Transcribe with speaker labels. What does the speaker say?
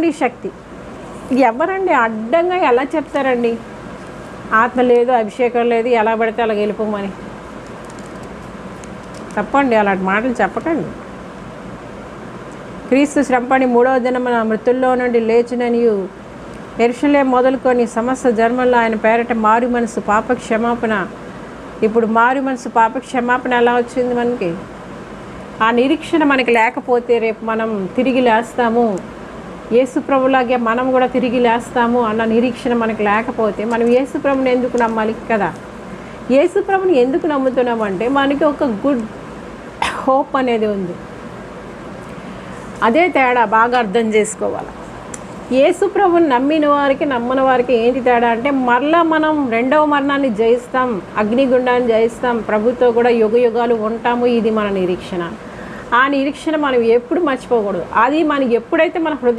Speaker 1: నుండి శక్తి. ఎవరండి అడ్డంగా ఎలా చెప్తారండి? ఆత్మ లేదు అభిషేకం లేదు ఎలా పడితే అలా వెళ్ళిపోమని. తప్పండి అలాంటి మాటలు చెప్పకండి. క్రీస్తు శ్రమపడి మూడవ దినమున మృతుల్లో నుండి లేచిననియు ఎరుషలే మొదలుకొని సమస్త జన్మల్లో ఆయన పేరట మారు మనసు పాప క్షమాపణ ఇప్పుడు మారు మనసు పాప క్షమాపణ ఎలా వచ్చింది మనకి? ఆ నిరీక్షణ మనకి లేకపోతే రేపు మనం తిరిగి లేస్తాము. యేసుప్రభులాగే మనం కూడా తిరిగి లేస్తాము అన్న నిరీక్షణ మనకి లేకపోతే మనం ఏసుప్రభుని ఎందుకు నమ్మాలి కదా? ఏసుప్రభుని ఎందుకు నమ్ముతున్నామంటే మనకి ఒక గుడ్ హోప్ అనేది ఉంది. అదే తేడా బాగా అర్థం చేసుకోవాలి. యేసు ప్రభుని నమ్మిన వారికి నమ్మని వారికి ఏంటి తేడా అంటే మరలా మనం రెండవ మరణాన్ని జయిస్తాం అగ్నిగుండాన్ని జయిస్తాం ప్రభుతో కూడా యుగ యుగాలు ఉంటాము ఇది మన నిరీక్షణ. ఆ నిరీక్షణ మనం ఎప్పుడు మర్చిపోకూడదు. అది మనకి ఎప్పుడైతే మన హృదయం